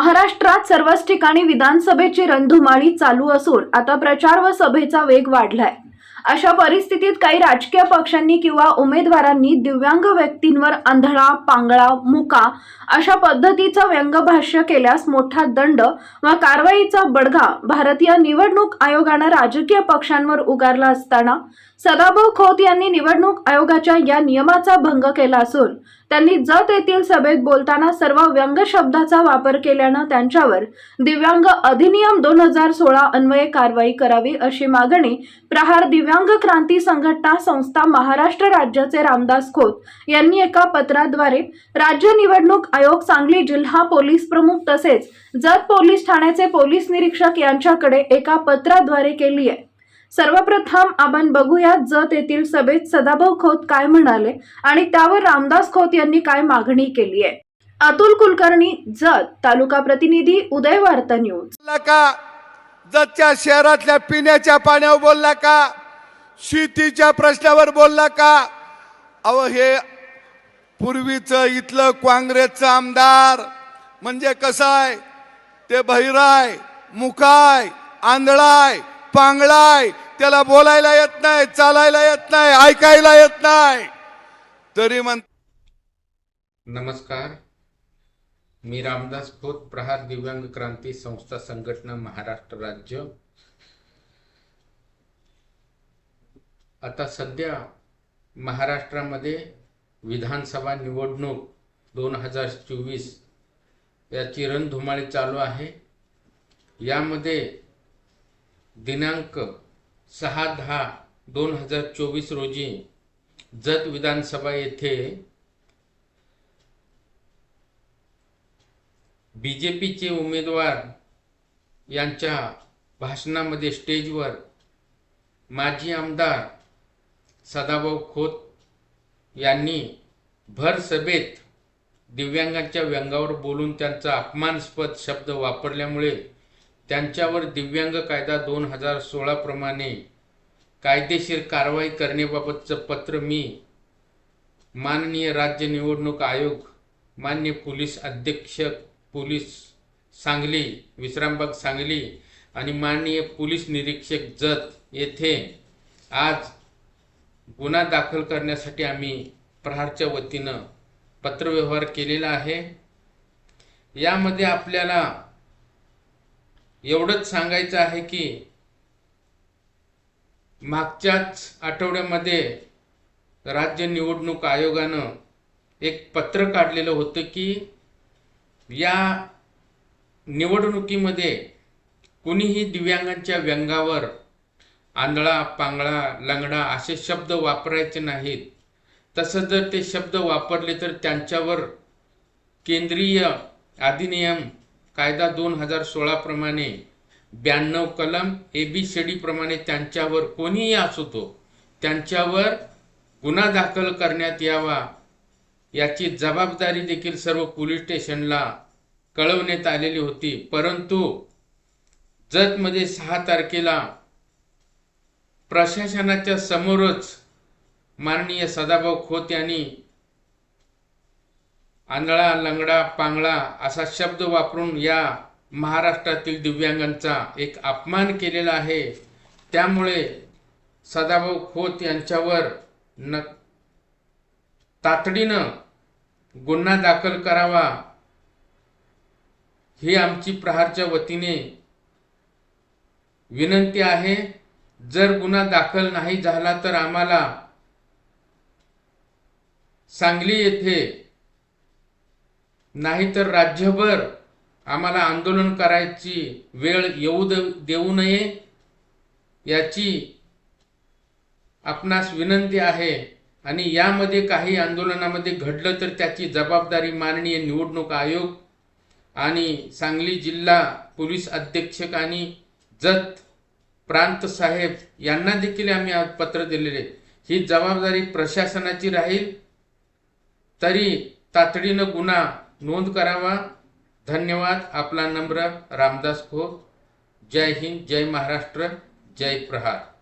महाराष्ट्रात सर्वच ठिकाणी विधानसभेची रणधुमाळी चालू असून आता प्रचार व सभेचा वेग वाढलाय. अशा परिस्थितीत काही राजकीय पक्षांनी किंवा उमेदवारांनी दिव्यांग व्यक्तींवर आंधळा पांगळा मुका अशा पद्धतीचं व्यंगभाष्य केल्यास मोठा दंड व कारवाईचा बडगा भारतीय निवडणूक आयोगानं राजकीय पक्षांवर उगारला असताना सदाभाऊ खोत यांनी निवडणूक आयोगाच्या या नियमाचा भंग केला असून त्यांनी जत येथील सभेत बोलताना सर्व व्यंग शब्दाचा वापर केल्यानं त्यांच्यावर दिव्यांग अधिनियम दोन हजार सोळा अन्वये कारवाई करावी अशी मागणी प्रहार दिव्यांग क्रांती संघटना संस्था महाराष्ट्र राज्याचे रामदास खोत यांनी एका पत्राद्वारे राज्य निवडणूक आयोग सांगली जिल्हा पोलीस प्रमुख तसेच जत पोलीस ठाण्याचे पोलीस निरीक्षक यांच्याकडे एका पत्राद्वारे केली आहे. सर्वप्रथम आपण बघूया जत येथील सभेत सदाभाऊ खोत काय म्हणाले आणि त्यावर रामदास खोत यांनी काय मागणी केली आहे. अतुल कुलकर्णी जत तालुका प्रतिनिधी उदय वार्ता न्यूज. का? जतच्या शहरातल्या पिण्याच्या पाण्यावर बोलला का? शेतीच्या प्रश्नावर बोलला का? अहो हे पूर्वीचं इथलं काँग्रेसचं आमदार म्हणजे कसं आहे ते बहिराय मुकाय आंधळाय पांगलाय त्याला बोलायला येत नाही चालायला येत नाही ऐकायला येत नाही. तरी म्हण नमस्कार. मी रामदास खोत प्रहार दिव्यांग क्रांती संस्था संघटना महाराष्ट्र राज्य. आता सध्या महाराष्ट्रामध्ये विधानसभा निवडणूक दोन हजार चोवीस याची रणधुमाळी चालू आहे. यामध्ये दिनांक सहा दहा दोन हजार चोवीस रोजी जत विधानसभा येथे बी जे पीचे उमेदवार यांच्या भाषणामध्ये स्टेजवर माजी आमदार सदाभाऊ खोत यांनी भर सभेत दिव्यांगांच्या व्यंगावर बोलून त्यांचा अपमानास्पद शब्द वापरल्यामुळे त्यांच्यावर दिव्यांग कायदा दोन हजार सोळाप्रमाणे कायदेशीर कारवाई करण्याबाबतचं पत्र मी माननीय राज्य निवडणूक आयोग मान्य पोलीस अधीक्षक पोलीस सांगली विश्रामबाग सांगली आणि माननीय पोलीस निरीक्षक जत येथे आज गुन्हा दाखल करण्यासाठी आम्ही प्रहारच्या वतीनं पत्रव्यवहार केलेला आहे. यामध्ये आपल्याला एवढंच सांगायचं आहे की मागच्याच आठवड्यामध्ये राज्य निवडणूक आयोगानं एक पत्र काढलेलं होतं की या निवडणुकीमध्ये कुणीही दिव्यांगांच्या व्यंगावर आंधळा पांगळा लंगडा असे शब्द वापरायचे नाहीत. तसं जर ते शब्द वापरले तर त्यांच्यावर केंद्रीय अधिनियम कायदा दोन हजार सोळाप्रमाणे ब्याण्णव कलम ए बी सी डी प्रमाणे त्यांच्यावर कोणीही असो तो त्यांच्यावर गुन्हा दाखल करण्यात यावा याची जबाबदारी देखील सर्व पोलीस स्टेशनला कळवण्यात आलेली होती. परंतु जतमध्ये सहा तारखेला प्रशासनाच्या समोरच माननीय सदाभाऊ खोत यांनी आंधळा लंगडा पांगळा असा शब्द वापरून या महाराष्ट्रातील दिव्यांगांचा एक अपमान केलेला आहे. त्यामुळे सदाभाऊ खोत यांच्यावर न तातडीनं गुन्हा दाखल करावा ही आमची प्रहारच्या वतीने विनंती आहे. जर गुन्हा दाखल नाही झाला तर आम्हाला सांगली येथे नाहीतर राज्यभर आम्हाला आंदोलन करायची वेळ येऊ दे- देऊ नये याची आपणास विनंती आहे. आणि यामध्ये काही आंदोलनामध्ये घडलं तर त्याची जबाबदारी माननीय निवडणूक आयोग आणि सांगली जिल्हा पोलीस अधीक्षक आणि जत प्रांत साहेब यांना देखील आम्ही पत्र दिलेले ही जबाबदारी प्रशासनाची राहील तरी तातडीनं गुन्हा नोंद करावा. धन्यवाद. आपला नम्र रामदास खोत. जय हिंद जय महाराष्ट्र जय प्रहार.